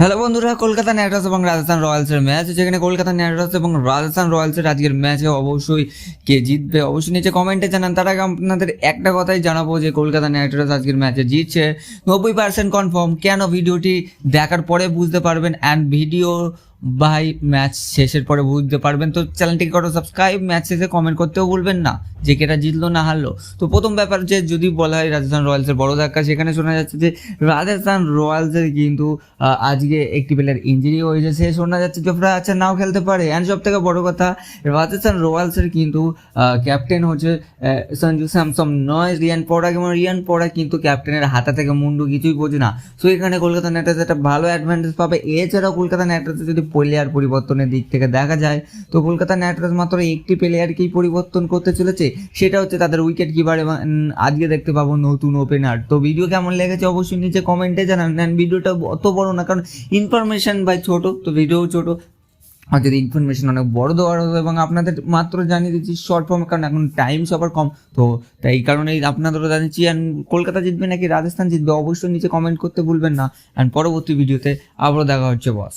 Hello বন্ধুরা, Kolkata Knight Riders এবং Rajasthan রয়্যালসের match যেখানে কলকাতা নাইট রাইডার্স এবং রাজস্থান রয়্যালসের আজকের ম্যাচে অবশ্যই কে জিতবে অবশ্যই নিচে কমেন্টে জানান। তার আগে আপনাদের একটা কথাই জানাব যে কলকাতা নাইট রাইডার্স আজকের ম্যাচে জিতছে। নব্বই পার্সেন্ট কনফার্ম কেন ভিডিওটি দেখার পরে বুঝতে পারবেন? অ্যান্ড ভিডিও বাই ম্যাচ শেষের পরে বুঝতে পারবেন তো চ্যানেলটিকে করো সাবস্ক্রাইব ম্যাচ শেষে কমেন্ট করতেও ভুলবেন না। যে কেটা জিতলো, না হারলো। তো প্রথম ব্যাপার যে, যদি বলা হয় রাজস্থান রয়্যালসের বড় ধাক্কা, সেখানে শোনা যাচ্ছে যে, রাজস্থান রয়্যালসের কিন্তু আজকে একটি প্লেয়ার ইঞ্জুরি হয়েছে। সে শোনা যাচ্ছে জোফরা আচ্ছা নাও খেলতে পারে। অ্যান্ড সব থেকে বড় কথা, রাজস্থান রয়্যালসের কিন্তু ক্যাপ্টেন হচ্ছে সঞ্জু স্যামসম নয়, রিয়ান পড়া এবং রিয়ান পড়া কিন্তু ক্যাপ্টেনের হাতা থেকে মুন্ডু কিছুই বোঝে না। সো এখানে কলকাতা নাইট রাইডার্স একটা ভালো অ্যাডভান্টেজ পাবে। এছাড়াও কলকাতা নাইট রাইডার্স যদি প্লেয়ার পরিবর্তনের দিক থেকে দেখা যায়, তো কলকাতা নাইট রাইডার্স মাত্র একটি প্লেয়ারকেই পরিবর্তন করতে চলেছে, সেটা হচ্ছে তাদের উইকেট কিপার এবং আজকে দেখতে পাবো নতুন ওপেনার তো ভিডিও কেমন লেগেছে অবশ্যই নিচে কমেন্টে জানান, And ভিডিওটা অত বড় না, কারণ ইনফরমেশন বাই ছোট, তো ভিডিও ছোট। যদি ইনফরমেশন অনেক বড় দেওয়ার হতো এবং আপনাদের মাত্র জানিয়ে দিচ্ছি শর্ট ফর্ম কারণ এখন টাইম সবার কম, তো তাই এই কারণেই আপনাদেরও জানিয়েছি অ্যান্ড কলকাতা জিতবে নাকি রাজস্থান জিতবে অবশ্যই নিচে কমেন্ট করতে ভুলবেন না অ্যান্ড পরবর্তী ভিডিওতে আবারও দেখা হচ্ছে বস